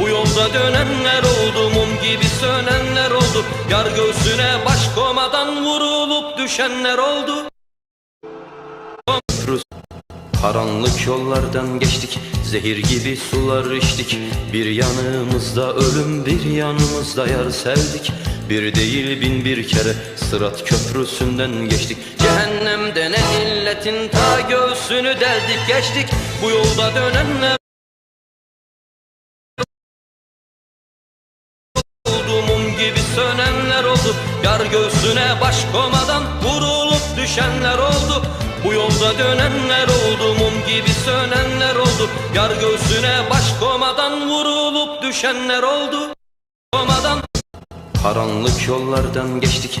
bu yolda dönenler oldu mum gibi sönenler oldu. Yar göğsüne baş komadan vurulup düşenler oldu. Karanlık yollardan geçtik Zehir gibi sular içtik. Bir yanımızda ölüm bir yanımızda yar sevdik. Bir değil bin bir kere Sırat köprüsünden geçtik. Cehennemde ne illetin ta göğsünü deldik geçtik. Bu yolda dönenler sönenler oldu. Yar göğsüne baş komadan vurulup düşenler oldu. Bu yolda dönenler oldu mum gibi sönenler oldu. Yar göğsüne baş komadan vurulup düşenler oldu. Komadan Karanlık yollardan geçtik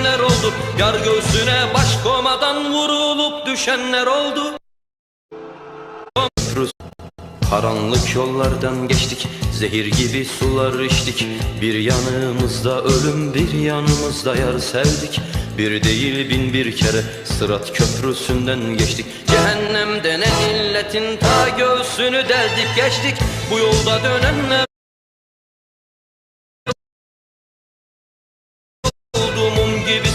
oldu Yar göğsüne baş komadan vurulup düşenler oldu. Karanlık yollardan geçtik Zehir gibi sular içtik. Bir yanımızda ölüm bir yanımızda yar sevdik. Bir değil bin bir kere Sırat köprüsünden geçtik. Cehennemde ne illetin ta göğsünü deldik geçtik. Bu yolda dönenler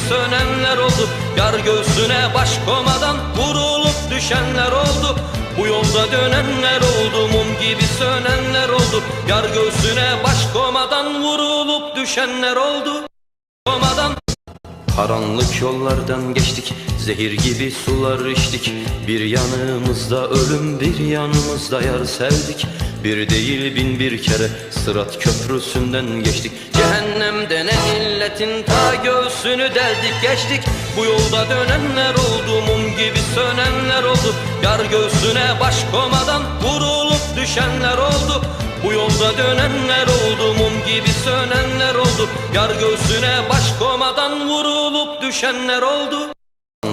sönenler oldu. Yar göğsüne baş komadan vurulup düşenler oldu. Bu yolda dönenler oldu mum gibi sönenler oldu. Yar göğsüne baş komadan vurulup düşenler oldu. Komadan Karanlık yollardan geçtik Zehir gibi sular içtik. Bir yanımızda ölüm bir yanımızda yar sevdik Bir değil bin bir kere. Sırat köprüsünden geçtik. Cehennemde ne illetin ta göğsünü deldik geçtik. Bu yolda dönenler oldu mum gibi sönenler oldu. Yar göğsüne baş komadan vurulup düşenler oldu. Bu yolda dönenler oldu mum gibi sönenler oldu. Yar göğsüne baş komadan vurulup düşenler oldu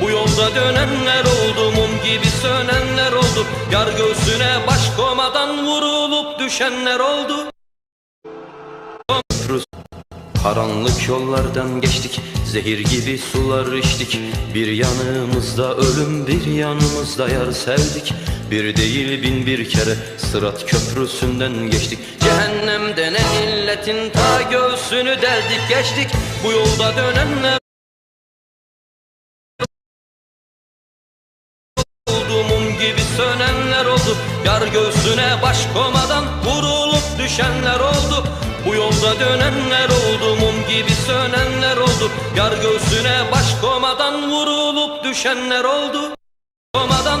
bu yolda dönenler oldu mum gibi sönenler oldu. Yar göğsüne baş komadan vurulup düşenler oldu. Karanlık yollardan geçtik Zehir gibi sular içtik. Bir yanımızda ölüm bir yanımızda yar sevdik. Bir değil bin bir kere Sırat köprüsünden geçtik. Cehennemde ne illetin ta göğsünü deldik geçtik. Bu yolda dönenler gibi sönenler oldu. Yar göğsüne baş komadan vurulup düşenler oldu. Bu yolda dönenler oldu mum gibi sönenler oldu. Yar göğsüne baş komadan vurulup düşenler oldu. Komadan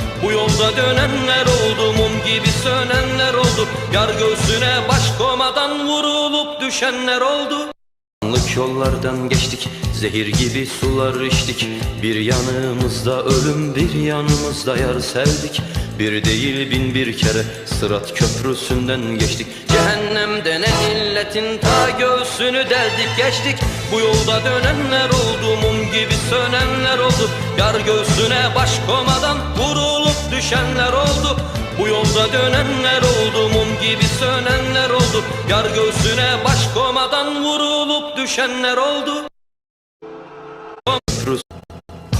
bu yolda dönenler oldu Mum gibi sönenler oldu. Yar göğsüne baş komadan Vurulup düşenler oldu. Karanlık yollardan geçtik Zehir gibi sular içtik. Bir yanımızda ölüm bir yanımızda yar sevdik Bir değil bin bir kere. Sırat köprüsünden geçtik. Cehennemde ne illetin ta göğsünü deldik geçtik. Bu yolda dönenler oldu Mum gibi sönenler oldu. Yar göğsüne baş komadan Vurulup düşenler oldu. Bu yolda dönenler oldu Mum gibi sönenler oldu. Yar göğsüne baş komadan Vurulup düşenler oldu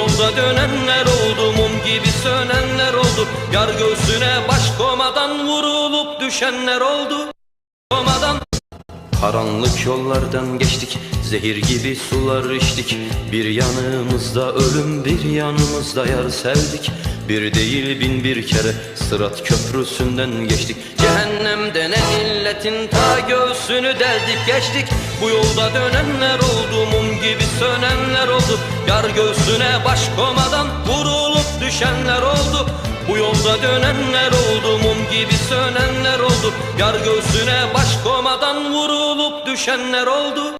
yolda dönenler oldu Mum gibi sönenler oldu. Yar göğsüne baş komadan Vurulup düşenler oldu. Komadan Karanlık yollardan geçtik Zehir gibi sular içtik. Bir yanımızda ölüm bir yanımızda yar sevdik Bir değil bin bir kere Sırat köprüsünden geçtik. Cehennemde ne illetin ta göğsünü deldik geçtik. Bu yolda dönenler oldu Mum gibi sönenler oldu. Yar göğsüne baş komadan Vurulup düşenler oldu. Bu yolda dönenler oldu Mum gibi sönenler oldu. Yar göğsüne baş komadan Vurulup düşenler oldu